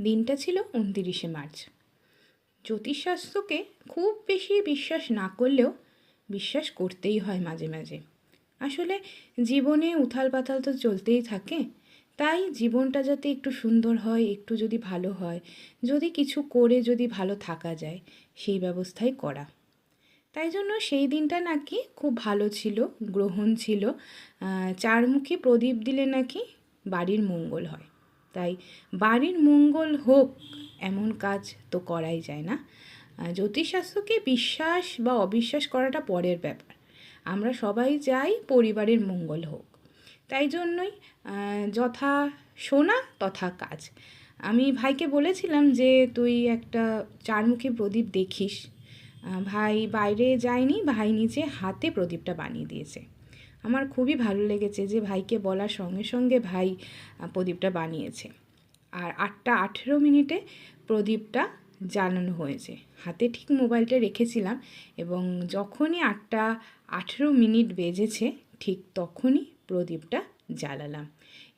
দিনটা ছিল উনতিরিশে মার্চ। জ্যোতিষশাস্ত্রকে খুব বেশি বিশ্বাস না করলেও বিশ্বাস করতেই হয় মাঝে মাঝে। আসলে জীবনে উথাল পাথাল তো চলতেই থাকে, তাই জীবনটা যাতে একটু সুন্দর হয়, একটু যদি ভালো হয়, যদি কিছু করে যদি ভালো থাকা যায়, সেই ব্যবস্থাই করা। তাই জন্য সেই দিনটা নাকি খুব ভালো ছিল, গ্রহণ ছিল। চারমুখী প্রদীপ দিলে নাকি বাড়ির মঙ্গল হয়। তাই বাড়ির মঙ্গল হোক, এমন কাজ তো করাই যায় না। জ্যোতিষশাস্ত্রকে বিশ্বাস বা অবিশ্বাস করাটা পরের ব্যাপার। আমরা সবাই চাই পরিবারের মঙ্গল হোক। তাই জন্যই যথা শোনা তথা কাজ। আমি ভাইকে বলেছিলাম যে, তুই একটা চারমুখী প্রদীপ দেখিস। ভাই বাইরে যায়নি, ভাই নিজে হাতে প্রদীপটা বানিয়ে দিয়েছে। আমার খুবই ভালো লেগেছে যে ভাইকে বলার সঙ্গে সঙ্গে ভাই প্রদীপটা বানিয়েছে। আর আটটা আঠেরো মিনিটে প্রদীপটা জ্বালানো হয়েছে। হাতে ঠিক মোবাইলটা রেখেছিলাম এবং যখনই আটটা আঠেরো মিনিট বেজেছে, ঠিক তখনই প্রদীপটা জ্বালালাম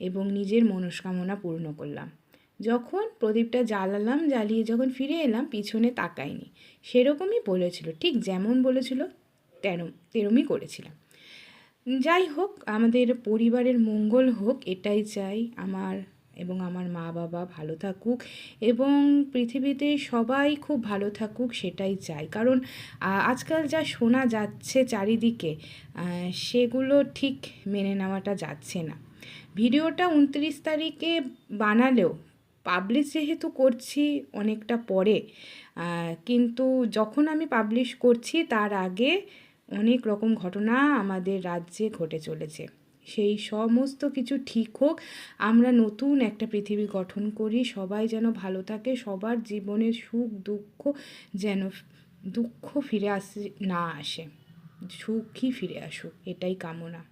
এবং নিজের মনস্কামনা পূর্ণ করলাম। যখন প্রদীপটা জ্বালালাম, জ্বালিয়ে যখন ফিরে এলাম, পিছনে তাকাইনি। সেরকমই বলেছিল, ঠিক যেমন বলেছিল তেরম তেরমই করেছিলাম। যাই হোক, আমাদের পরিবারের মঙ্গল হোক, এটাই চাই আমার এবং আমার মা বাবা ভালো থাকুক এবং পৃথিবীতে সবাই খুব ভালো থাকুক, সেটাই চাই। কারণ আজকাল যা শোনা যাচ্ছে চারিদিকে সেগুলো ঠিক মেনে নেওয়াটা যাচ্ছে না। ভিডিওটা উনত্রিশ তারিখে বানালেও পাবলিশ যেহেতু করছি অনেকটা পরে কিন্তু যখন আমি পাবলিশ করছি, তার আগে অনেক রকম ঘটনা আমাদের রাজ্যে ঘটে চলেছে। সেই সমস্ত কিছু ঠিক হোক, আমরা নতুন একটা পৃথিবী গঠন করি, সবাই যেন ভালো থাকে, সবার জীবনের সুখ, দুঃখ যেন দুঃখ ফিরে আসে, না আসে। সুখই ফিরে আসুক, এটাই কামনা।